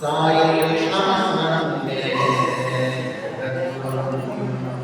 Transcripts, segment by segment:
Sayın Şahsan'ın bebeğine, Rabbim'in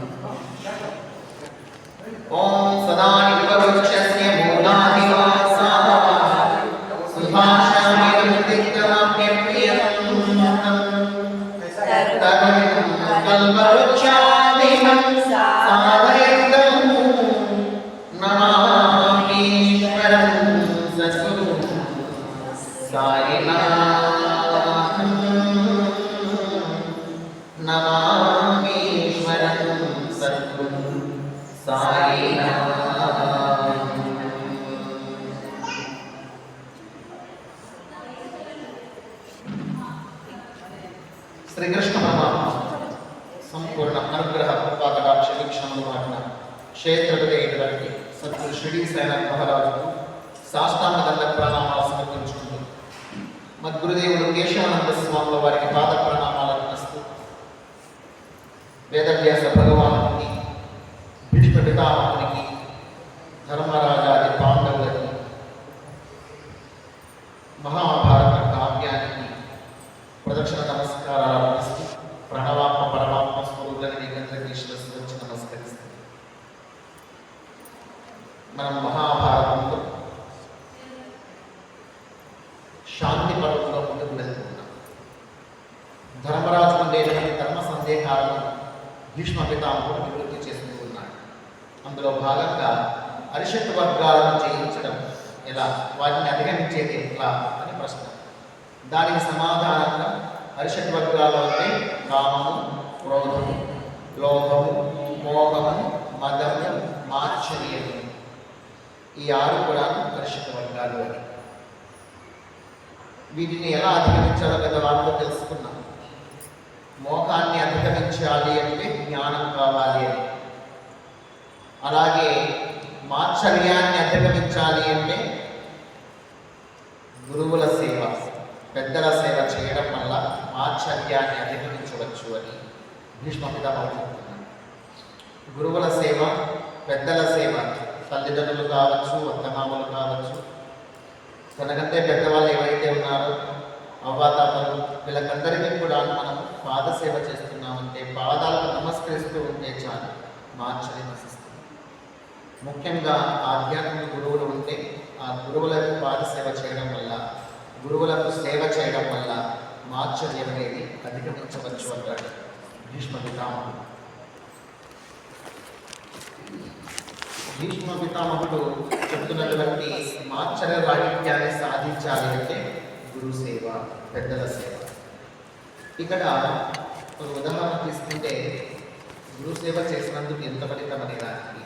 Sadhguru Shirdi మహారాజుకు సాష్టాంగ దండ ప్రణామాలు సమర్పించుకుంటూ మద్గురుదేవుడు కేశవానంద స్వాముల వారికి పాద ప్రణామాలు అర్పిస్తూ వేదవ్యాస భగవానునికి భీష్మ పితామహునికి ధర్మరాజాది కామము క్రోధము లోభము మోహము మదము మాత్సర్యము ఈ ఆరు కూడా అరిషత్ వర్గాలు అని. వీటిని ఎలా అధిగమించాలో గత వారిలో తెలుసుకున్నాం మోహాన్ని అధిగమించాలి అంటే జ్ఞానం కావాలి అని. అలాగే మాత్సర్యాన్ని అధిగమించాలి అంటే గురువుల సేవ పెద్దల సేవ చేయడం వల్ల మాత్సర్యాన్ని అధిగమించవచ్చు అని భీష్మ పితామహుడు గురువుల సేవ పెద్దల సేవ తల్లిదండ్రులు కావచ్చు అత్తమామలు కావచ్చు తనకంటే పెద్దవాళ్ళు ఏవైతే ఉన్నారో అవ్వాతాతలు వీళ్ళకందరికీ కూడా మనం పాద సేవ చేస్తున్నామంటే పాదాలకు నమస్కరిస్తూ ఉంటే చాలు. మార్చని నశిస్తుంది ముఖ్యంగా ఆధ్యాత్మిక గురువులు ఉంటే ఆ గురువులకు పాద సేవ చేయడం వల్ల గురువులకు సేవ చేయడం వల్ల మాచర్యం అనేది అధిగమించవచ్చు అంటాడు భీష్మ పితామహుడు భీష్మ పితామహుడు చెప్తున్నటువంటి మాచర్య రాహిత్యాన్ని సాధించాలి అంటే గురు సేవ పెద్దల సేవ. ఇక్కడ ఒక ఉదాహరణ తీసుకుంటే గురు సేవ చేసినందుకు ఎంత ఫలితం అనే దానికి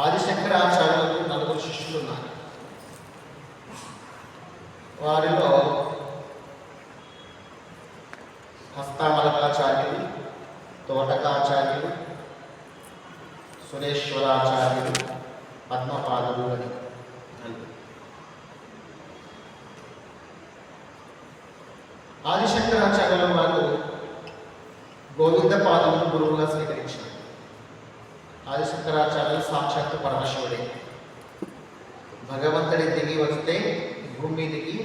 ఆదిశంకరాచార్యులకు నలుగురు శిష్యులు ఉన్నారు. వారిలో హస్తామలకాచార్యులు తోటకాచార్యులు సురేశ్వరాచార్యులు పద్మపాదులు అని ఆదిశంకరాచార్యుల వారు గోవింద పాదమును గురువుగా స్వీకరించారు. ఆదిశంకరాచార్యులు సాక్షాత్తు పరమశివుడే. భగవంతుడి దిగి వస్తే భూమి దిగి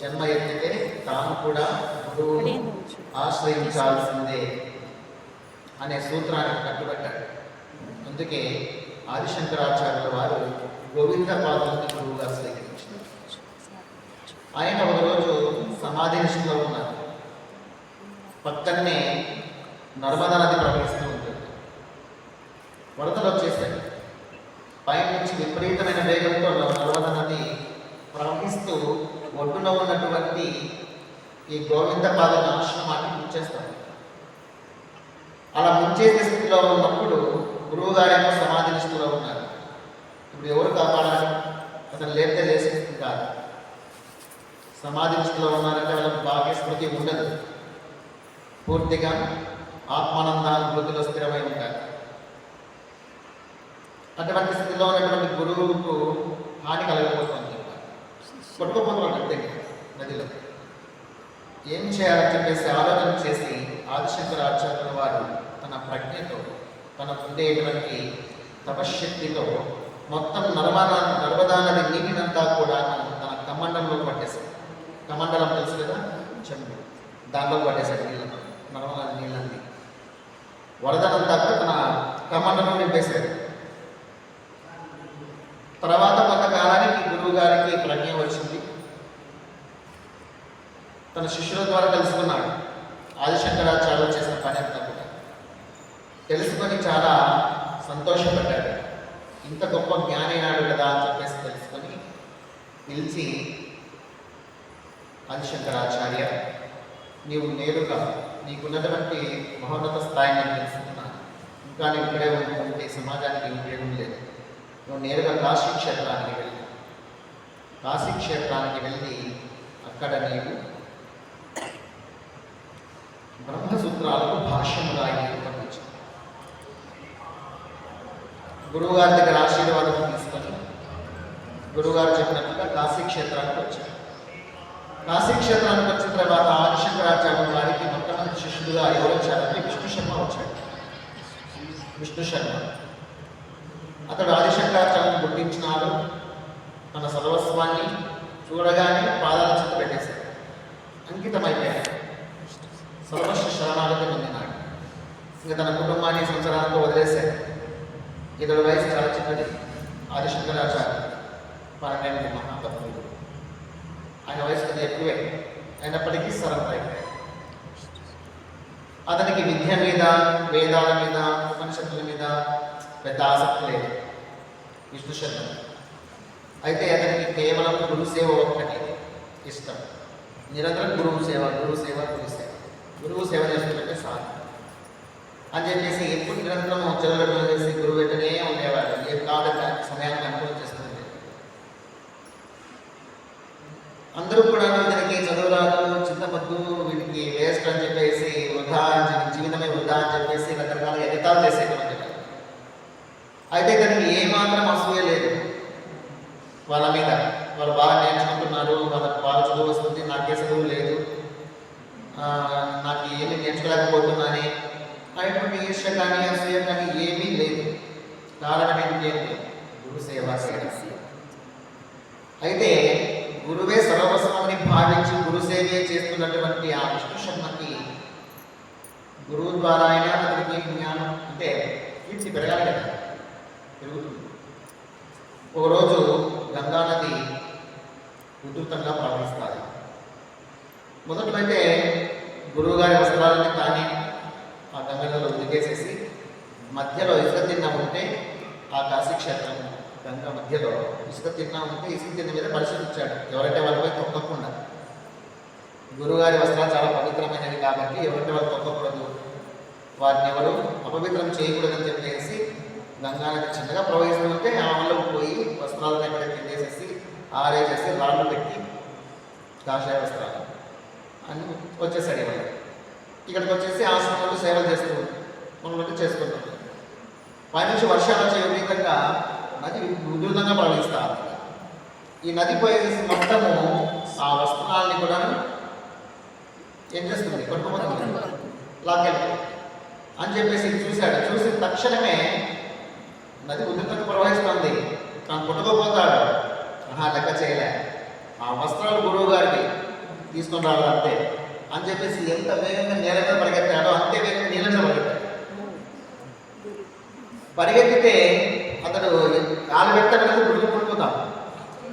జన్మ ఎత్తితే తాను కూడా గురువును ఆశ్రయించాల్సిందే అనే సూత్రానికి కట్టుబడ్డాడు అందుకే ఆదిశంకరాచార్యుల వారు గోవింద పాదాలను గురువుగా స్వీకరించారు. ఆయన ఒకరోజు సమాధి నిష్ఠలో ఉన్నారు. పక్కనే నర్మదా నది ప్రవహిస్తూ ఉంటుంది. వరదలు వచ్చేసాయి పైనుంచి విపరీతమైన వేగంతో నర్మదా నది ప్రవహిస్తూ ఒడ్డున ఉన్నటువంటి ఈ గోవింద పాదం ఆశ్రమాన్ని ముంచేస్తాడు అలా ముంచేసే స్థితిలో ఉన్నప్పుడు గురువు గారేమో సమాధి నిష్ఠలో ఉన్నారు. ఇప్పుడు ఎవరు కాపాడాలి? అతను లేపితే లేచే స్థితి కాదు. సమాధి నిష్ఠలో ఉన్నారంటే వాళ్ళకి బాహ్య స్మృతి ఉండదు. పూర్తిగా ఆత్మానందానుభూతిలో స్థిరమై ఉంటారు అటువంటి స్థితిలో ఉన్నటువంటి గురువుకు హాని కలగకపోతుంది. కొట్టుకుపోతున్నాడు అంతే. నదిలో. ఏం చేయాలని చెప్పేసి ఆలోచన చేసి ఆదిశంకర ఆచార్యుల వారు తన ప్రజ్ఞతో తన ఉండేటువంటి తపశ్శక్తితో మొత్తం నర్మదా నర్మదా నది నీటినంతా కూడా తన కమండంలో పట్టేశాడు కమండలం తెలుసు కదా? చెంబు. దాంట్లో పట్టేశాడు నీళ్ళను నర్మదా నీళ్ళని వరదనంతా కూడా తన కమండలం నింపేశాడు తర్వాత కొంతకాలానికి గురువు గారికి ప్రజ్ఞ వచ్చింది. తన శిష్యుల ద్వారా తెలుసుకున్నాడు. ఆదిశంకరాచార్యులు చేసిన పని అంతా కూడా. తెలుసుకొని చాలా సంతోషపడ్డాడు. ఇంత గొప్ప జ్ఞానైనాడు కదా అని చెప్పేసి తెలుసుకొని పిలిచి ఆదిశంకరాచార్య నీవు నేరుగా నీకున్నటువంటి మహోన్నత స్థాయిని నేను తెలుసుకున్నాను. ఇంకా నేను ఇక్కడే ఉంటే సమాజానికి ఉపయోగం లేదు. నువ్వు నేరుగా కాశీ క్షేత్రానికి వెళ్ళి. కాశీ క్షేత్రానికి వెళ్ళి అక్కడ నీవు బ్రహ్మసూత్రాలకు భాష్యం రాయి పంపించు గురువుగారి దగ్గర ఆశీర్వాదం తీసుకొని గురువుగారు చెప్పినట్టుగా కాశీ క్షేత్రానికి వచ్చాడు కాశీ క్షేత్రానికి వచ్చిన తర్వాత ఆదిశంకరాచార్య గారికి మొట్టమొదటి శిష్యుడుగా ఎవరు విష్ణు శర్మ వచ్చాడు విష్ణు శర్మ. అతడు ఆదిశంకరాచార్యను గుర్తించినాడు. తన సర్వస్వాన్ని చూడగానే పాదాల చెంత పెట్టేశాడు. అంకితమైపోయాడు. సర్వస్వ శరణాలకి పొందినాడు ఇంకా తన కుటుంబాన్ని సంవత్సరాలతో వదిలేశాడు ఇతడు వయసు చాలా చిన్నది ఆదిశంకరాచార్య పన్నెండు మహాపత్రులు ఆయన వయసు కొద్దిగా ఎక్కువే అయినప్పటికీ సరెండర్ అతనికి విద్య మీద వేదాల మీద ఉపనిషత్తుల మీద పెద్ద ఆసక్తి లేదు విష్ణు అయితే అతనికి కేవలం గురు సేవ ఒక్కటి ఇష్టం నిరంతరం గురువు సేవ గురువు సేవ గురు సేవ గురువు సేవ చేస్తుంటే సార్ అని చెప్పేసి ఎప్పుడు నిరంతరం చెలగడ్డలు చేసి గురువు వెంటనే ఉండేవాడు. ఏ కాదంటే సమయాన్ని అనుభవం చేస్తుంది అందరూ కూడా ఇతనికి చదువు రాదు చిన్నపద్దు వీటికి వేస్ట్ అని చెప్పేసి వృధా అని చెప్పి జీవితమే వృధా అని చెప్పేసి రకరకాల ఎగతాలు చేసేటువంటి అయితే దానికి ఏమాత్రం అసూయ లేదు. వాళ్ళ మీద. వాళ్ళు బాగా నేర్చుకుంటున్నారు వాళ్ళ బాగా చదువు వస్తుంది నాకే చదువు లేదు. నాకు ఏమీ నేర్చుకోలేకపోతున్నాను అనేటువంటి ఈర్ష కానీ అసూయ కానీ ఏమీ లేదు. కారణం ఏంటి గురు సేవా సేవ అయితే గురువే సర్వస్వమని భావించి గురు సేవే చేస్తున్నటువంటి ఆ విష్ణు శర్మకి గురువు ద్వారా అయినా అతనికి జ్ఞానం అంటే కీర్తి పెరగాలి కదా పెరుగుతుంది. ఒకరోజు గంగా నది ఉధృతంగా ప్రవహిస్తుంది. మొదట్లో అయితే గురువుగారి వస్త్రాలని కానీ ఆ గంగలో ఉదికేసేసి మధ్యలో ఇసుక తిన్న ఉంటే ఆ కాశీ క్షేత్రం గంగ మధ్యలో ఇసుక తిన్నా ఉంటే ఇసుక తిన్న మీద పరిశీలించాడు ఎవరంటే వాళ్ళపై తొక్కకుండా గురువుగారి వస్త్రాలు చాలా పవిత్రమైనవి కాబట్టి ఎవరంటే వాళ్ళు తొక్కకూడదు వాటిని ఎవరు అపవిత్రం చేయకూడదని చెప్పేసి గంగా నది చిన్నగా ఆ ఆమెలో పోయి వస్త్రాలను ఎక్కడ కిందేసేసి ఆరేసేసి రాళ్ళు పెట్టి కాషాయ వస్త్రాలు. అని వచ్చేసాడు ఇవాళ ఇక్కడికి వచ్చేసి ఆశ్రమంలో సేవలు చేస్తూ మనం చేసుకుంటాం. పైనుంచి వర్షాలు వచ్చే విపరీతంగా నది ఉధృతంగా ప్రవహిస్తా ఈ నది పోయేసి మొత్తము ఆ వస్త్రాలని కూడా ఏం చేస్తుంది? కొట్టుకుపోతుంది. లాక్కెళ్తుంది అని చెప్పేసి చూశాడు. చూసి తక్షణమే నది ఉధృతంగా ప్రవహిస్తుంది. తను కొట్టుకోపోతాడు. ఆహా లెక్క చేయలే. ఆ వస్త్రాలు గురువు గారికి తీసుకొని రావాలి అంతే అని చెప్పేసి ఎంత వేగంగా నేల మీద పరిగెత్తాడో అంతే వేగంగా నీళ్ళ మీద పరిగెత్తాడు. పరిగెత్తితే అతడు కాలు పెట్టడానికి పుడుకు పుడుకుతాం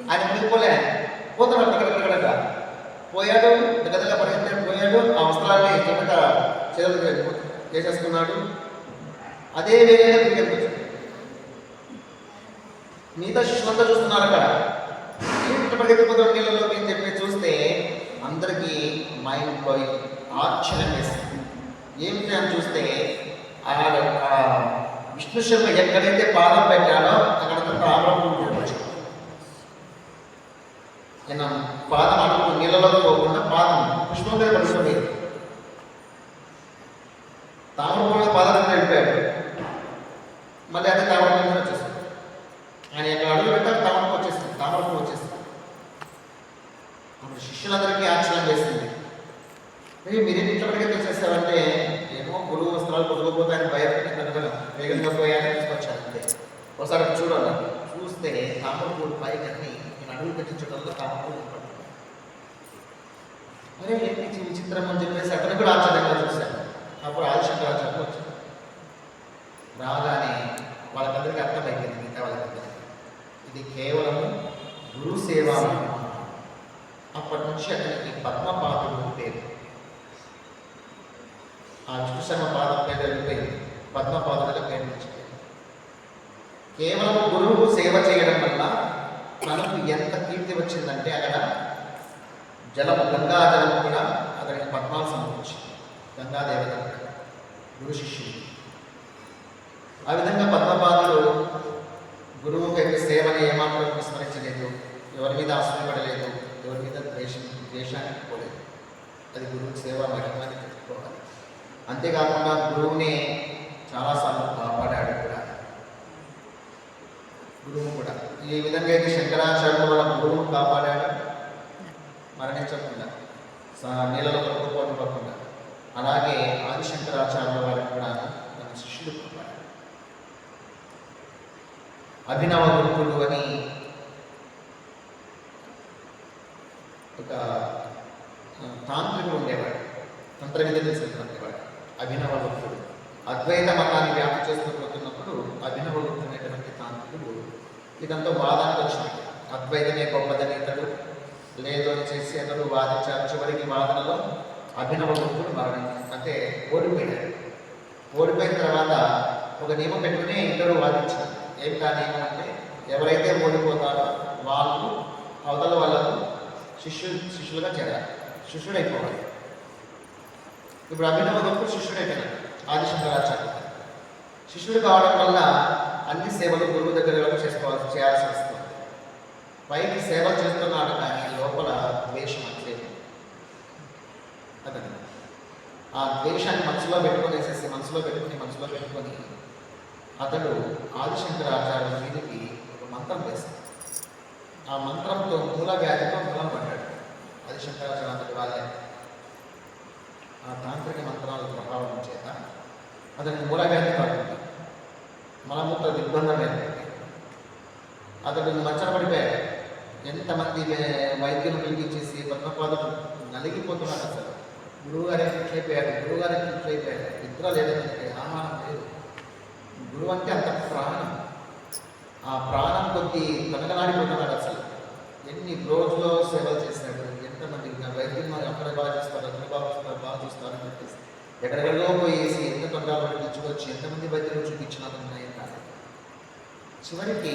ఆయన మునిగిపోలే పోతున్నాడు ఇక్కడ ఇక్కడ పోయాడు దగ్గరగా పరిగెత్తాడు పోయాడు. ఆ వస్త్రాన్ని చెమట చేతులు చేసేసుకున్నాడు. అదే వేగంగా తిరిగి మిగతా శిష్యులంతా చూస్తున్నారు అక్కడ. పరిగెత్తిపోతాడు నీళ్ళలోకి అని చెప్పి అందరికీ మైండ్ బ్లోయింగ్ ఆశ్చర్యం వేసింది ఏమిటి అని చూస్తే ఆ యొక్క విష్ణు శర్మ ఎక్కడైతే పాదం పెట్టాడో అక్కడ తామరపువ్వు వచ్చాడు పాదం అడుగు నీళ్ళలో పోకుండా పాదం పుష్పం మీద పడుతుంది. తాము కూడా పాదం వెళ్ళిపోయాడు మళ్ళీ అదే తామరపువ్వు మీద వచ్చేసింది ఆయన ఎక్కడ అడుగు పెట్టారు తామరపు వచ్చేసింది తామరపు వచ్చేసింది అప్పుడు శిష్యులందరికీ ఆశ్చర్యం చేసింది. "ఏ, మీరేం ఇంట్లో పడికి వచ్చేసారంటే ఏమో గురువు వస్త్రాలు కొట్టుకుపోతాయని భయపడి కనుక వేగంగా పోయాయని తీసుకొచ్చాను అంతే. ఒకసారి అటు చూడాలి చూస్తే తామరపూడి పైకి అన్ని నేను అడుగు పెట్టించడంలో తామరపూడి కనపడుతుంది అరే ఏంటి ఈ విచిత్రం అని చెప్పేసి అతను కూడా ఆశ్చర్యంగా చూశాను. అప్పుడు ఆదిశంకరాచార్యులు వచ్చారు రాగానే వాళ్ళకందరికీ అర్థమైపోయింది మిగతా వాళ్ళకందరికీ. ఇది కేవలం గురు సేవా. మహిమ. అప్పటి నుంచి అతనికి పద్మపాదుడు అని పేరు. ఆ విష్ణు శర్మ పాదం పేరు వెళ్ళిపోయింది పద్మపాదుడుగా పేరు కేవలం గురువు సేవ చేయడం వల్ల మనకు ఎంత కీర్తి వచ్చిందంటే అక్కడ జలం గంగా జలం కూడా అతనికి పద్మాలు సమర్పించింది గంగాదేవత గురు శిష్యుడు ఆ విధంగా పద్మపాదుడు గురువు యొక్క సేవని ఏమాత్రం విస్మరించలేదు ఎవరి మీద ఆశ్రయపడలేదు ఎవరి మీద ద్వేషం ద్వేషానికి పోలేదు. అది గురువు సేవ మహిమాన్ని తెలుసుకోవాలి అంతేకాకుండా గురువుని చాలాసార్లు కాపాడాడు కూడా. గురువు కూడా. ఈ విధంగా అయితే శంకరాచార్యులు వాళ్ళ గురువును కాపాడాడు. మరణించకుండా నీళ్ళలో నీళ్ళలో కాకుండా అలాగే ఆదిశంకరాచార్యుల వారిని కూడా తన శిష్యుడు కాపాడాడు. అభినవ గురుకుడు అని ఒక తాంత్రికుడు ఉండేవాడు. తంత్ర విద్య తెలిసినటువంటి అభినవ గుప్తుడు అద్వైత మతాన్ని వ్యాప్తి చేస్తూ పోతున్నప్పుడు అభినవ గుప్తుడు అనేటువంటి తాంత్రికుడు ఇదంతా వాదానికి వచ్చినాడు అద్వైతమే గొప్పదని ఇతడు లేదో చేసి అతడు వాదించారు. చివరికి వాదనలో అభినవ గుప్తుడు మరణం అంటే ఓడిపోయాడు. ఓడిపోయిన తర్వాత ఒక నియమం పెట్టుకుని ఇద్దరు వాదించారు ఏమిటా నియమం అంటే ఎవరైతే ఓడిపోతారో వాళ్ళు అవతల వాళ్ళకు శిష్యు శిష్యులుగా చేరాలి శిష్యుడైపోవాలి ఇప్పుడు అభినవ గొప్ప శిష్యుడైపోయినాడు ఆదిశంకరాచార్య శిష్యుడు కావడం వల్ల అన్ని సేవలు గురువు దగ్గర చేసుకోవాల్సి చేయాల్సి వస్తుంది పైకి సేవలు చేస్తున్నాడు కానీ లోపల ద్వేషం అట్లేదు అతను ఆ ద్వేషాన్ని మనసులో పెట్టుకొని వేసేసి మనసులో పెట్టుకొని మనసులో పెట్టుకొని అతడు ఆదిశంకరాచార్య మీదకి ఒక మంత్రం వేస్తాడు ఆ మంత్రంతో మూల వ్యాధితో మూలం పడ్డాడు. అది అంతటి వాళ్ళే ఆ తాంత్రిక మంత్రాల ప్రభావం చేత అతనికి మూల వ్యాధి పడుతుంది మలమూత్ర దిగ్బంధం అతడు మచ్చన పడిపోయాడు ఎంతమంది వైద్యులు పిలిపించేసి పద్మపాదం నలిగిపోతున్నాడు అసలు? గురువు గారు అయిపోయాడు. గురువుగారే గారు అయిపోయాడు. నిద్ర లేదు ఆహారం లేదు. గురువు అంటే అంత ప్రాణం. ఆ ప్రాణం కొద్ది తనకలాడిపోతున్నాడు అసలు. ఎన్ని రోజులో సేవలు చేశాడు ఎంతమంది ఇంకా వైద్యులు మరి అక్కడ బాగా చేస్తారు అక్కడ బాగా చేస్తారు బాగా చూస్తారు అని చెప్పేసి. ఎక్కడెక్కడో పోయేసి ఎంత తొందరగా పిలుచుకొచ్చి ఎంతమంది వైద్యులు చూపించినా ఉన్నాయి కాదు చివరికి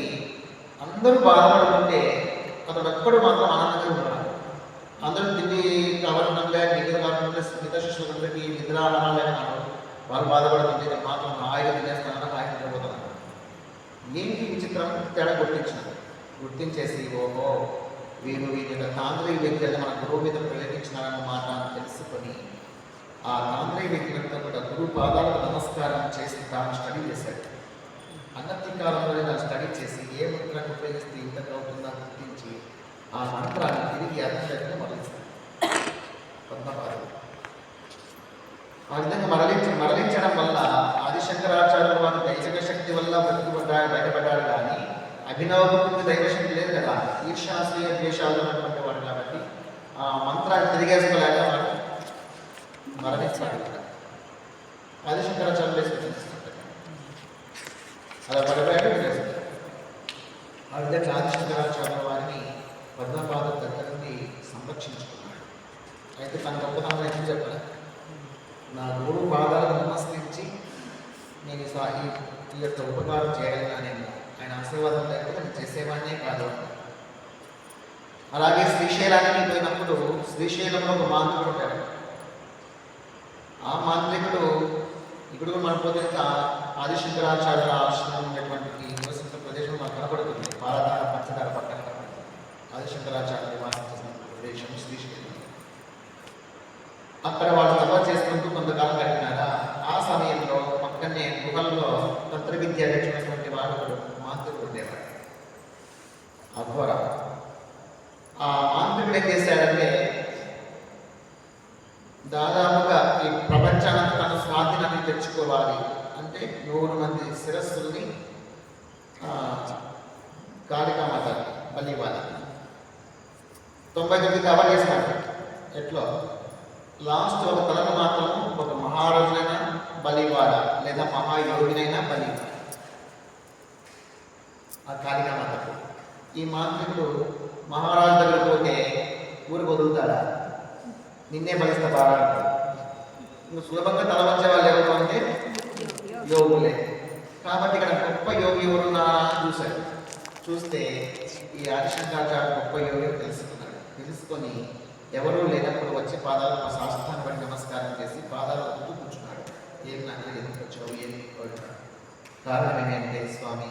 అందరూ బాధపడుతుంటే అతడు ఒక్కడు మాత్రం ఆనందంగా ఉన్నాడు. అందరూ తిండి కావాలన్నా నిద్ర కావాలన్నా మిగతా శిష్యులందరికీ నిద్ర ఆడాలని వారు బాధపడుతుంటే మాత్రం హాయిగా తినేస్తాను దీనికి విచిత్రం తేడా గుర్తించినారు గుర్తించేసి ఓహో వీరు వీరి యొక్క తాంత్రిక వ్యక్తులను మన గురువు మీద ప్రేరేపించినారన్న మాట అని తెలుసుకొని ఆ తాంత్రిక వ్యక్తులంతా కూడా గురువు పాదాలకు నమస్కారం చేసి తాను స్టడీ చేశాడు అన్నతి కాలంలోనే దాన్ని స్టడీ చేసి ఏ మంత్రాన్ని ఉపయోగిస్తే ఇంత అవుతుందా గుర్తించి ఆ మంత్రాన్ని తిరిగి అర్థం మరలిస్తాడు పద్మపాదుడు. ఆ విధంగా మరలించ మరలించడం వల్ల ఆదిశంకరాచార్యుల వారు దైవిక శక్తి వల్ల బతికిపడ్డాడు బయటపడ్డాడు కానీ అభినవ దైవ శక్తి లేదు కదా. ఈర్షాశ్రయ ద్వేషాలు ఉన్నటువంటి వాడు కాబట్టి ఆ మంత్రాన్ని తిరిగేసుకోలేక వాడు మరణించాడు ఆదిశంకరాచార్యులు వేసుకొచ్చి అలా పడిపోయాడు ఆ విధంగా ఆదిశంకరాచార్యుల వారిని పద్మపాద దగ్గర నుండి సంరక్షించుకున్నాడు. అయితే తన గొప్పతనం అయితే నా గురువు పాదాలకు నమస్కరించి నేను ఈ యొక్క ఉపకారం చేయగలిగినా ఆయన ఆశీర్వాదం లేకపోతే నేను చేసేవాడినే కాదు. అలాగే శ్రీశైలానికి పోయినప్పుడు శ్రీశైలంలో ఒక మాంత్రికుడు ఉంటాడు. ఆ మాంత్రికుడు ఇప్పుడు మన పోతే ఆదిశంకరాచార్య ఆశ్రమం ఉన్నటువంటి ఈ నివసించిన ప్రదేశం మాకు కనపడుతుంది. పాలధార పంచదార పక్కన ఆదిశంకరాచార్య ఆదిశంకరాచార్యులు నివాసించిన ప్రదేశం శ్రీశైలం. అక్కడ వాళ్ళు తప చేసుకుంటూ కొంతకాలం గడిపినారా ఆ సమయంలో పక్కనే గుహల్లో తంత్ర విద్య నేర్చుకున్నటువంటి వాడు మాంత్రికుడు ఉండేవాడు అఘోర ఆ మాంత్రికుడు ఏం చేశాడంటే దాదాపుగా ఈ ప్రపంచానికి తన స్వాధీనాన్ని తెచ్చుకోవాలి అంటే నూరు మంది శిరస్సుల్ని కాళికామాత బలి ఇవ్వాలి తొంభై తొమ్మిది కవర్ చేసినాడు ఎట్లో? లాస్ట్ ఒక తలను మాత్రం ఒక మహారాజునైనా బలి బలివాడ లేదా మహాయోగినైనా బలి ఆ కాళికా మాతకు ఈ మాంత్రికుడు మహారాజు దగ్గర పోతే ఊరికి వదులుతాడా నిన్నే ఫలిస్తా బాగా నువ్వు సులభంగా తల వచ్చే వాళ్ళు ఎవరు అంటే? యోగులే. కాబట్టి ఇక్కడ గొప్ప యోగి ఎవరున్నా చూశాడు చూస్తే ఈ ఆదిశంకరాచార్య గొప్ప యోగి తెలుసుకున్నాడు. తెలుసుకొని ఎవరూ లేనప్పుడు వచ్చి పాదాలు మా శాస్త్రాన్ని నమస్కారం చేసి పాదాలు వద్దు కూర్చున్నాడు. ఏం నాకు ఎందుకు వచ్చావు? ఏం కారణం ఏమంటే స్వామి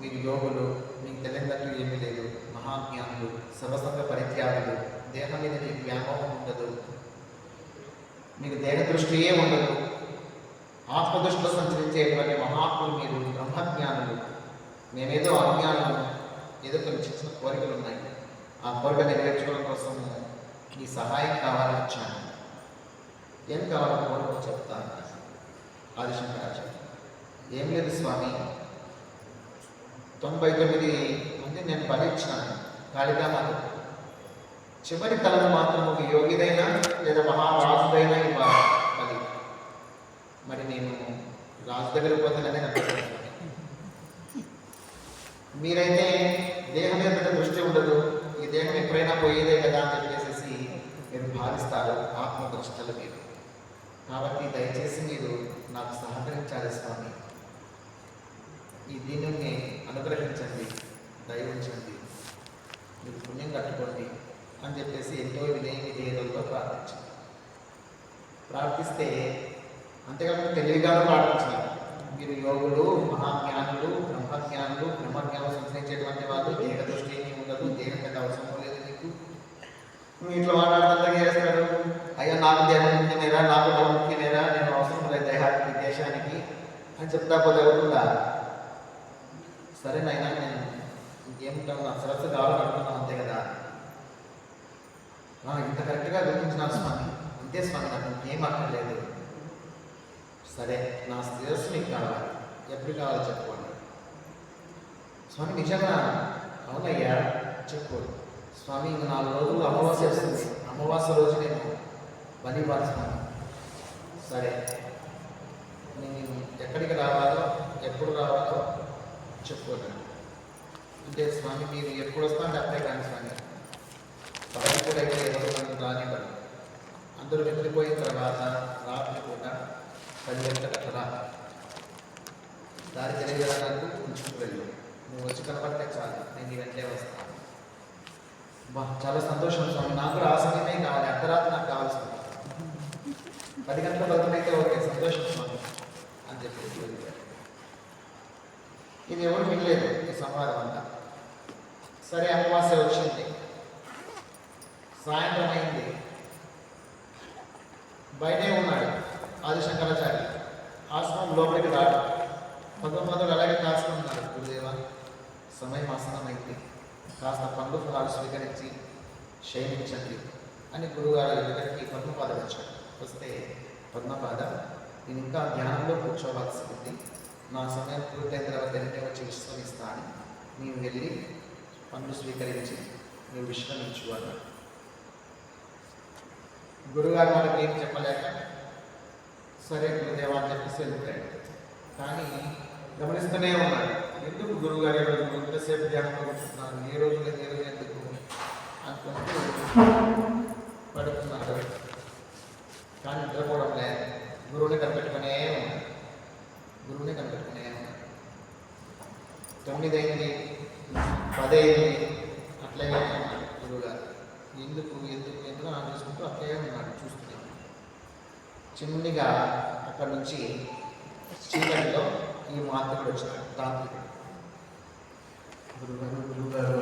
మీరు యోగులు మీకు తెలియనట్టు ఏమీ లేదు. మహాజ్ఞానులు సర్వసంగ పరిత్యాగులు దేహం మీద మీకు వ్యామోహం ఉండదు. మీకు దేహ దృష్టియే ఉండదు. ఆత్మదృష్టిలో సంచరించేటువంటి మహాత్ములు మీరు బ్రహ్మజ్ఞానులు. మేమేదో అజ్ఞానులు ఏదో కొన్ని చిన్న చిన్న కోరికలు ఉన్నాయి. ఆ కోరిక నెరవేర్చుకోవడం కోసం మీ సహాయం కావాలని వచ్చాను. ఏం కావాలో కోరిక చెప్తాను. ఆదిశంకరాచార్య ఏం లేదు స్వామి. తొంభై తొమ్మిది మంది నేను బలిచ్చాను కాళికామాత చివరి తలను మాత్రం ఒక యోగిదైనా లేదా మహారాజుదైనా ఇవ్వాలి. అది మరి నేను రాజు దగ్గర పోతానని అనుకుంటున్నాను మీరైతే దేహం మీద దృష్టి ఉండదు. ఈ దేహం ఎప్పుడైనా పోయేదే కదా అని చెప్పేసి మీరు భావిస్తారు. ఆత్మ దృష్టలు మీరు. కాబట్టి దయచేసి మీరు నాకు సహకరించాలి స్వామి. ఈ దీనిని అనుగ్రహించండి దయ ఉంచండి మీరు పుణ్యం కట్టుకోండి. అని చెప్పేసి ఎంతో వినయ విధేయతలతో ప్రార్థించారు ప్రార్థిస్తే అంతేకాకుండా తెలివిగాను ప్రార్థించినారు మీరు యోగులు మహాజ్ఞానులు బ్రహ్మజ్ఞానులు బ్రహ్మజ్ఞానం సంచరించేటువంటి వాళ్ళు దేహ దృష్టి ఏమీ ఉండదు దేహం పెద్ద అవసరం లేదు మీకు. నువ్వు ఇట్లా మాట్లాడతా చేస్తాడు అయ్యా నాకు దేహం ముఖ్యమేనా నాకు బలం ముఖ్యమేనా నేను అవసరం లేదు దేహానికి దేశానికి అని చెప్తా పోతే సరేనైనా సరే నేను ఇంకేముంటాను నా సరస్సు కావాలి అనుకున్నాను అంతే కదా. ఇంత కరెక్ట్గా గుర్తించినారు స్వామి అంతే స్వామి నాకు ఏం అక్కర్లేదు. సరే నా శిరస్సు మీకు కావాలి. ఎప్పుడు కావాలో చెప్పుకోండి. స్వామి నిజంగా అవునయ్యా? చెప్పు. స్వామి ఇంక నాలుగు రోజులు అమావాస్య వస్తుంది. అమావాస్య రోజు నేను బలి పాల్స్తాను సరే. నేను ఎక్కడికి రావాలో ఎప్పుడు రావాలో చెప్పుకోండి అంటే స్వామి మీరు ఎప్పుడు వస్తా అంటే అప్పుడే కానీ స్వామి. పదవి అయితే ఎవరు నన్ను అందరూ వెళ్ళిపోయిన తర్వాత రాత్రి పది గంటలకు రా దారి తెలియజేయడానికి నాకు ఉంచుకు వెళ్ళు నువ్వు వచ్చి కనపడితే చాలు నేను నీ వెంటనే వస్తాను బా చాలా సంతోషం స్వామి నాకు కూడా ఆ సమయమే కావాలి అర్ధరాత్రి నాకు కావాల్సింది పది గంటల ఫలితం అయితే ఓకే సంతోషం స్వామి అని చెప్పేసి ఇది ఎవరు వినలేదు ఈ సంహారం అంతా. సరే అమావాస్య వచ్చింది. సాయంత్రం అయింది. బయటే ఉన్నాడు ఆదిశంకరాచార్య ఆశ్రమం లోపలికి రాడు. భగవంతుడు అలాగే కాసుకుంటున్నాడు గురుదేవ సమయం ఆసనమైంది కాస్త పండు ఫలాలు స్వీకరించి క్షయించండి అని గురుగారు ఎదుటికి పద్మపాద వచ్చాడు వస్తే పద్మపాద నేను ఇంకా ధ్యానంలో కూర్చోవాల్సి ఉంది. నా సమయం పూర్తయిన తర్వాత వెంటనే వచ్చి విశ్రమిస్తాను. నీవు వెళ్ళి పనులు స్వీకరించి నేను విశ్రమించు అన్నాడు. గురుగారు వాళ్ళకి ఏం చెప్పలేక సరే గురుదేవా అని చెప్పేసి వెళ్ళిపోయాడు కానీ గమనిస్తూనే ఉన్నాడు. ఎందుకు గురువుగారు ఈరోజు ఇంతసేపు ధ్యానంలో కూర్చున్నాను ఏ రోజు ఏ రోజు ఎందుకు అనుకుంటూ పడుతున్నాడు కానీ నిద్రపోవడం లేదు గురువుని కనిపెట్టుకునే ఉన్నాడు గురువుని కనిపెట్టుకునే ఉన్నాడు తొమ్మిది అయింది పదైంది అట్లనే ఉన్నాడు గురువుగారు ఎందుకు ఎందుకు ఎందుకు అని చూసుకుంటూ అట్లే ఉన్నాడు చూస్తున్నాడు చిన్నగా అక్కడ నుంచి చీకటిలో ఈ మాతృడు వచ్చినాడు తాంత్రికుడు గురుగారు గురుగారు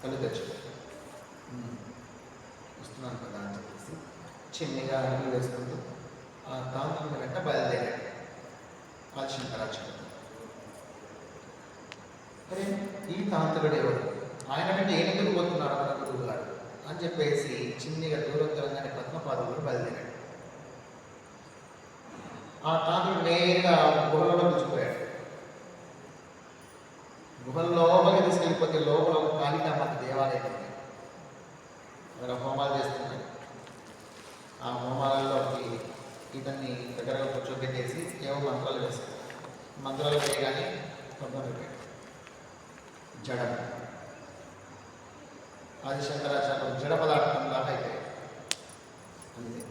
కళ్ళు తెచ్చాడు "ఉమ్, వస్తున్నాను కదా అని చెప్పేసి చిన్నగా అడుగులు వేసుకుంటూ ఆ తాంత్రికుడి వెంట బయలుదేరాడు ఆదిశంకరాచార్యుడు అరే ఈ తాంత్రికుడు ఎవరు ఆయన కంటే ఏం ఎందుకు పోతున్నాడు మన గురువు గారు అని చెప్పేసి చిన్నగా దూరం దూరంగానే పద్మపాదులు బయలుదేరాడు ఆ తాంత్రికుడు నేరుగా గుహలో పిలిచిపోయాడు గుహల లోపలికి తీసుకెళ్ళిపోతే లోపల ఒక కాళికామాత దేవాలయం ఉంది అక్కడ హోమాలు చేస్తున్నాడు. ఆ హోమాలలోకి ఇతన్ని దగ్గరగా కూర్చోబెట్టేసి ఏవో మంత్రాలు వేశారు మంత్రాలు వేయగానే పద్మం అయిపోయాడు జడ ఆది శంకరాచార్య జడ పదార్థం లాగా అయిపోయాడు. అందుకే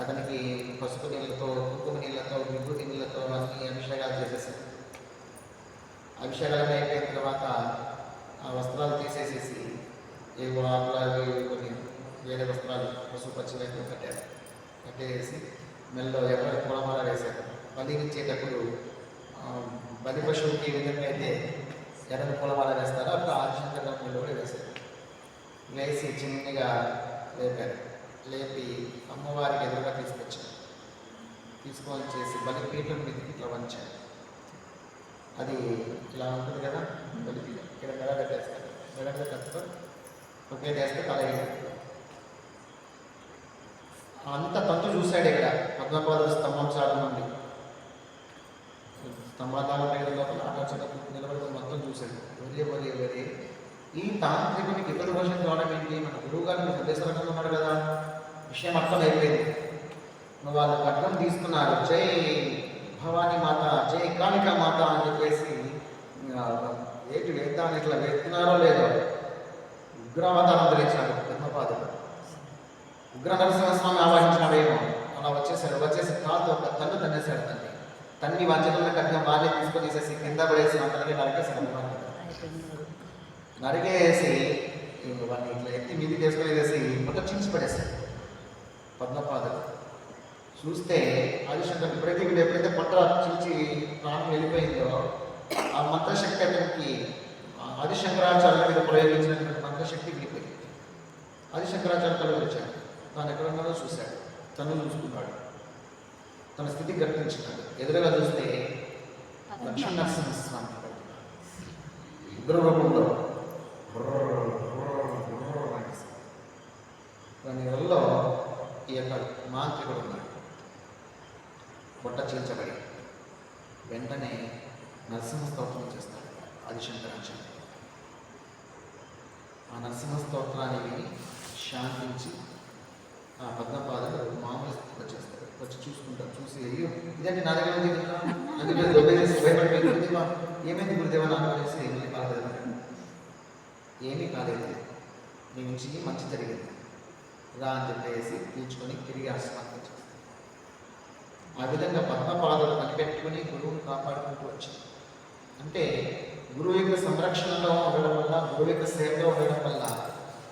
అతనికి పసుపు నీళ్ళతో కుంకుమ నీళ్ళతో విభూతి నీళ్ళతో అన్ని అభిషేకాలు చేసేసారు అభిషేకాలు అయిపోయిన తర్వాత ఆ వస్త్రాలు తీసేసేసి ఏవో ఆకులాగా కొన్ని వేరే వస్త్రాలు పసుపు పచ్చివైపు కట్టారు. కట్టేసి మెల్లో ఎవరి కూలమాల వేశారు. బలి ఇచ్చేటప్పుడు బలి పశువుకి విధంగా అయితే ఎర్రని పూలమాల వేస్తారో? అప్పుడు ఆదిశంకర కూడా వేశారు. వేసి చిన్నగా లేపారు. లేపి అమ్మవారికి ఎదురుగా తీసుకొచ్చాడు తీసుకొని చేసి బలిపీఠం మీదకి ఇట్లా వంచాడు అది ఇలా ఉంటుంది కదా బలిపీఠం. ఇక్కడ మెడ కట్టేస్తాడు మెడ మీద ఒకే చేస్తే తల అంత తంతు చూశాడు ఇక్కడ. పద్మపాదుల స్తంభం చాటు నుండి స్తంభాల లోపల ఆలోచన నిలబడి మొత్తం చూశాడు. వదిలే వదిలే వదిలే. ఈ తాంత్రికునికి ఇతర భాష ద్వారా ఏంటి? మన గురువు గారు సందేశంగా ఉన్నాడు కదా. విషయం అర్థమైపోయింది. నువ్వు వాళ్ళు పట్టణం తీసుకున్నారు జై భవానీ మాత జై కాళికా మాత అని చెప్పేసి ఏంటి వేద్దాన్ని ఇట్లా వేస్తున్నారో లేదో ఉగ్రావతారం ధరించాడు బ్రహ్మపాదుడు. ఉగ్ర నరసింహస్వామి ఆవాహించినాడేమో అలా వచ్చేసాడు వచ్చేసి కాలుతో ఒక తన్ను తన్నేశాడు తన్ని. తన్ని వంచకున్న కట్టిన బాల్య తీసుకొని వేసేసి కింద పడేసి అందరికీ నరికేసాడు నరికేసి వాడిని ఇట్లా ఎత్తి మీది వేసుకొని వేసి మొత్తం చించి పడేశాడు. పద్మపాదుడు చూస్తే ఆదిశంకర్ ఎప్పుడైతే వీడు ఎప్పుడైతే పట్ల చూచి ప్రాణం వెళ్ళిపోయిందో ఆ మంత్రశక్తి అతనికి ఆ ఆదిశంకరాచార్యుల మీద ప్రయోగించినటువంటి మంత్రశక్తి వెళ్ళిపోయింది ఆదిశంకరాచార్య కళ్ళు వచ్చాడు తాను ఎక్కడన్నాడో చూశాడు. తను చూసుకున్నాడు. తన స్థితి గర్తించినాడు. ఎదురుగా చూస్తే లక్ష్మీ నరసింహస్వామి ఉగ్ర రూపంలో బుర్ర, దాని వల్ల ఈ యొక్క మాంత్రికుడు ఉన్నాడు పొట్ట చీల్చబడి వెంటనే నరసింహ స్తోత్రం చేస్తాడు ఆదిశంకరాచార్య ఆ నరసింహ స్తోత్రాన్ని విని శాంతించి ఆ పద్మపాదుడు మామూలు స్థితికి వచ్చేస్తాడు. వచ్చి చూసుకుంటారు చూసి అయ్యో ఇదంటే నా దగ్గర ఉంది కదా గురుదేవా ఏమైంది గురుదేవా నాకు? అనేసి ఏమీ కాలేదు. ఏమీ కాలేదు. నీ నుంచి మంచి జరిగింది. రా అని చెప్పేసి తీర్చుకొని తిరిగి ఆశ్రమానికి వచ్చేస్తాడు. ఆ విధంగా పద్మపాదులు కనిపెట్టుకుని గురువుని కాపాడుకుంటూ వచ్చింది అంటే గురువు యొక్క సంరక్షణలో ఉండడం వల్ల గురువు యొక్క సేవలో ఉండడం వల్ల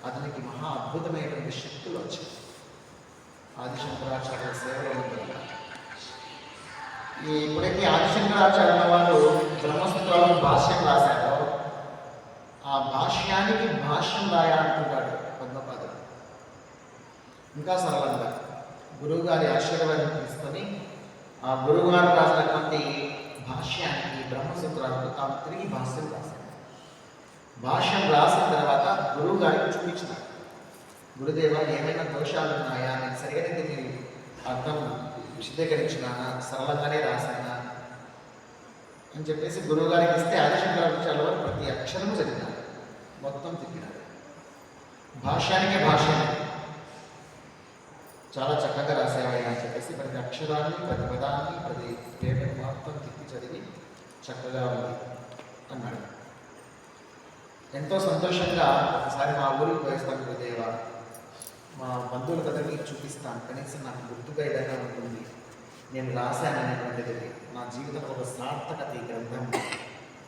అతనికి మహా అద్భుతమైనటువంటి శక్తులు వచ్చాయి. ఆదిశంకరాచార్య సేవలో ఉండడం ఈ ఇప్పటికీ ఆదిశంకరాచార్య వారు బ్రహ్మసూత్రాలను భాష్యం రాశారు. ఆ భాష్యానికి భాష్యం రాయాలనుకుంటాడు ఇంకా సరళంగా గురువుగారి ఆశీర్వాదం తీసుకొని ఆ గురువుగారు రాసినటువంటి భాష్యానికి బ్రహ్మసూత్రాలకు తాము తిరిగి భాష్యం రాశాడు భాష్యం రాసిన తర్వాత గురువు గారికి చూపించిన గురుదేవ ఏమైనా దోషాలు ఉన్నాయా? నేను సరిగ్గా మీరు అర్థం విశదీకరించినానా సరళంగానే రాశానా? అని చెప్పేసి గురువు గారికి ఇస్తే ఆదిశంకరాచార్య వారు ప్రతి అక్షరము చదివినారు. మొత్తం తిప్పినారు భాష్యానికే భాష్యం చాలా చక్కగా రాసేవాడు అని చెప్పేసి. ప్రతి అక్షరాన్ని ప్రతి పదాన్ని ప్రతి పేపర్ మొత్తం తిప్పి చదివి చక్కగా ఉంది అన్నాడు. ఎంతో సంతోషంగా ఒకసారి మా ఊరికి పోయిస్తాను గురుదేవ. మా బంధువుల కథ మీకు చూపిస్తాను. కనీసం నాకు గుర్తుగా ఏదైనా ఉంటుంది. నేను రాశాను అనేటువంటిది. నా జీవితం ఒక సార్థకత ఈ గ్రంథం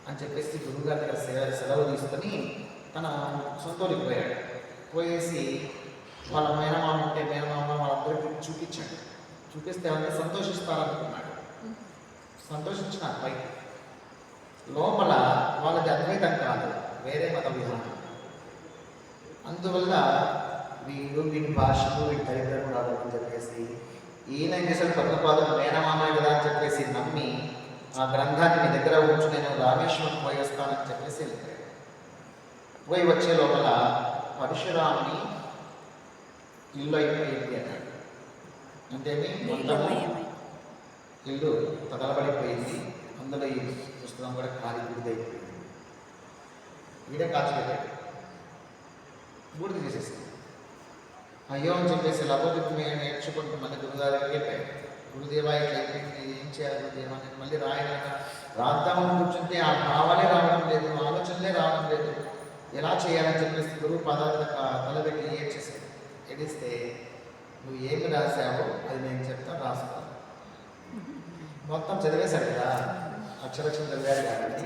అని చెప్పేసి గురువుగారి దగ్గర సెలవు తీసుకొని తన సొంత పోయాడు. పోయేసి వాళ్ళ మేనమామ ఉంటే మేనమామ వాళ్ళందరికీ చూపించండి. చూపిస్తే వాళ్ళని సంతోషిస్తారనుకున్నాడు సంతోషించిన పైకి. లోపల వాళ్ళది అద్వైతం కాదు వేరే మత విధానం. అందువల్ల వీడు వీడి భాషలు వీడి దరిద్రం రాదు అని చెప్పేసి ఈయన ఏం చేశాడు? పాదం మేనమామ కదా అని చెప్పేసి నమ్మి ఆ గ్రంథాన్ని మీ దగ్గర ఉంచి నేను రామేశ్వరం పోయి వస్తానని చెప్పేసి వెళ్ళిపోయాడు. పోయి వచ్చే లోపల పరశురాముని ఇల్లు అయిపోయింది అన్నాడు. అంటే మొత్తము ఇల్లు తగలబడిపోయింది. అందులో ఈ పుస్తకం కూడా ఖాళీ బూడిదైపోయింది ఈడే కాల్చిపెట్టాడు బూడిద చేసేసింది అయ్యో అని చెప్పేసి లభోదిత్మే నేర్చుకుంటూ మళ్ళీ గురుగారి దగ్గరికి వెళ్ళాడు గురుదేవా ఇట్లా ఏం చేయాలి గురుదేవా నేను మళ్ళీ రాయలేక రాద్దామని కూర్చుంటే ఆ భావాలే రావడం లేదు ఆలోచనలే రావడం లేదు. ఎలా చేయాలని చెప్పేసి గురువు పదార్థ తలబెట్టి ఏడ్చేసాడు ఏడిస్తే నువ్వు ఏమి రాసావో అది నేను చెప్తాను రాసుకో. మొత్తం చదివేశాడు కదా అక్షరక్షరం చదివాడు కాబట్టి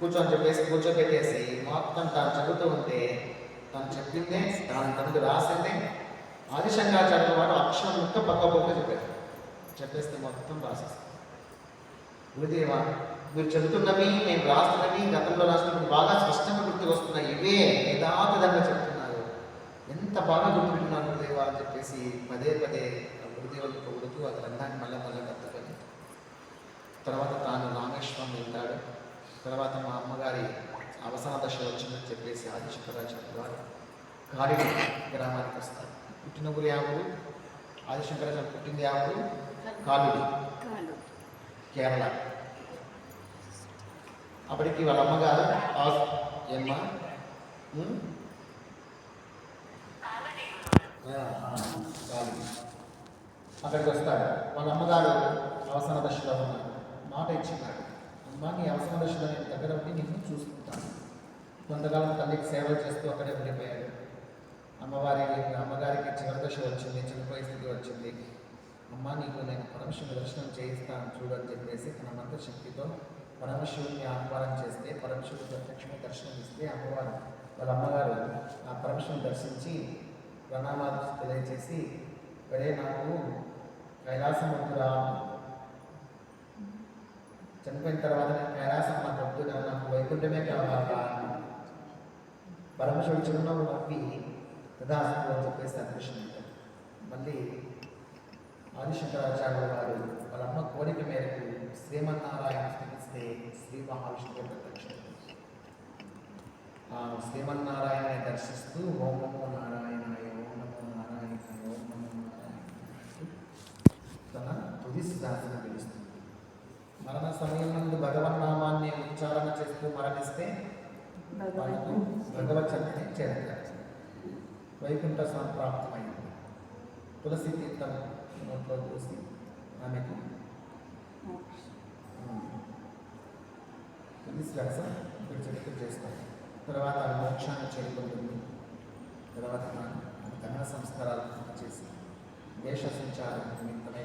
కూర్చొని చెప్పేసి కూర్చోబెట్టేసి మొత్తం తాను చదువుతూ ఉంటే తను చెప్పిందే తాను తనకు రాసిందే. ఆదిశంకరాచార్య వాడు అక్షరం ముక్క పక్క పక్క చెప్పారు. చెప్పేస్తే మొత్తం రాసేస్తాను గురుదేవా మీరు చెబుతున్నవి నేను రాస్తున్నవి గతంలో రాసినవి బాగా స్పష్టంగా గుర్తుకు వస్తున్నాయి ఇవే యథాతథంగా చెప్తున్నాను ఎంత బాగా గుర్తుపెట్టున్నాను గురుదేవా అని చెప్పేసి పదే పదే గురుదేవులు గురుదేవుని పొగుడుతూ ఆ గ్రంథాన్ని మళ్ళీ మళ్ళీ కట్టుకొని తర్వాత తాను రామేశ్వరం వెళ్తాడు తర్వాత మా అమ్మగారి అవసాన దశ వచ్చిందని చెప్పేసి ఆదిశంకరాచార్య వారు కాడి గ్రామానికి వస్తారు. పుట్టిన ఊరు యావరు? ఆదిశంకరాచార్య పుట్టింది యావరు? కాలుడి. కేరళ. అప్పటికి వాళ్ళ అమ్మగారు ఆ- ఏమ్మా ఉం? ఆ, ఆ, కాళీ. అక్కడికి వస్తాడు. వాళ్ళ అమ్మగారు అవసర దశలో ఉన్నారు. మాట ఇచ్చినాడు. అమ్మ నీ అవసర దశలో నేను దగ్గర ఉండి నిన్ను చూసుకుంటాను. కొంతకాలం తల్లికి సేవలు చేస్తూ అక్కడే ఉండిపోయాడు. అమ్మవారి అమ్మగారికి చివరి దశ వచ్చింది చిన్న స్థితి వచ్చింది. అమ్మ నీకు నేను పరమశివుని దర్శనం చేయిస్తాను చూడు అని చెప్పేసి తన మంత్ర శక్తితో పరమశివుని ఆహ్వానం చేస్తే పరమశివుని ప్రత్యక్షంగా దర్శనం ఇస్తే అమ్మవారు వాళ్ళ అమ్మగారు ఆ పరమశివుని దర్శించి ప్రణామాలు తెలియజేసి వరే నాకు కైలాసం చనిపోయిన తర్వాత నేను కైలాసం మా వద్దు నాకు వైకుంఠమే కావాలా. పరమశివుడు చిరునవ్వు నవ్వి తదాస్తు అని చెప్పేసి అనిపిస్తుంది మళ్ళీ ఆదిశంకరాచార్య వారు వాళ్ళ అమ్మ కోరిక మేరకు శ్రీమన్నారాయణ స్థితిస్తే శ్రీ మహావిష్ణువు ప్రత్యక్షం ఆ శ్రీమన్నారాయణ దర్శిస్తూ ఓం నమో నారాయణాయ ఓం నమో నారాయణ తన తుది శాసన పిలుస్తుంది మరణ సమయం నందు భగవన్నామాన్ని చేస్తూ మరణిస్తే వాళ్ళకు భగవత్ చరిత్ర చేరతారు వైకుంఠ సంప్రాప్తమైంది తులసి తీర్థం నోట్లో పోసి ఆమెకు తుది శ్వాస విడిచిపెట్టి చేస్తారు. తర్వాత మోక్షాన్ని చేరుకుంటుంది. తర్వాత దహన సంస్కారాలు చేసి దేశ సంచారం నిమిత్తమై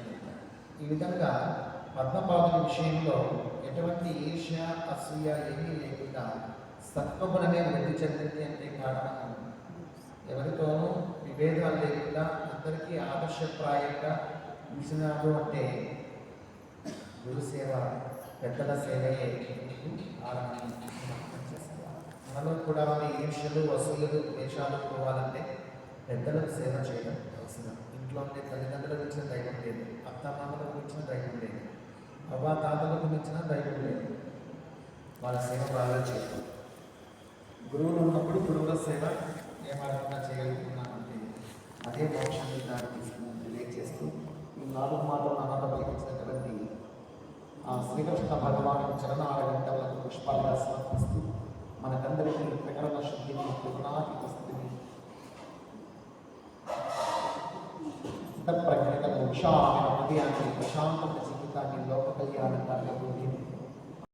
ఈ విధంగా పద్మపాదుల విషయంలో ఎటువంటి ఈర్ష్య అసూయ ఏమీ లేకుండా సత్వగుణమే వృద్ధి చెందింది అంటే కారణం ఎవరితోనూ విభేదాలు లేకుండా అందరికీ ఆదర్శప్రాయంగా నిలిచినాడు అంటే గురు సేవ పెద్దల సేవయే కారణం మనలో కూడా మన ఈర్ష్యలు వసూలు ద్వేషాలు పోవాలంటే పెద్దలకు సేవ చేయడం అవసరం. ఇంట్లో ఉండే తల్లిదండ్రుల గురించిన దైవం లేదు అత్తమామల గురించిన దైవం లేదు. బాబా తాతలకు మించిన దైవం లేదు వాళ్ళ సేవ బాగా చేయాలి గురువులు ఉన్నప్పుడు గురువుల సేవ ఏమాడకుండా చేయగలుగుతున్నామంటే అదే మోక్షాన్ని దారి తీసుకుని తెలియజేస్తూ ఈ నాలుగు మాటలు అనాథ పలికించినటువంటి ఆ శ్రీకృష్ణ భగవాను చరణారగంటలకు పుష్పాలుగా సమర్పిస్తూ మనకందరికీ ప్రకరణ శుద్ధిని కృపణాతీత స్థితిని ప్రజ్ఞత మోక్షాన్ని ప్రశాంతం జీవితాన్ని లోక కళ్యాణ కార్యక్రమం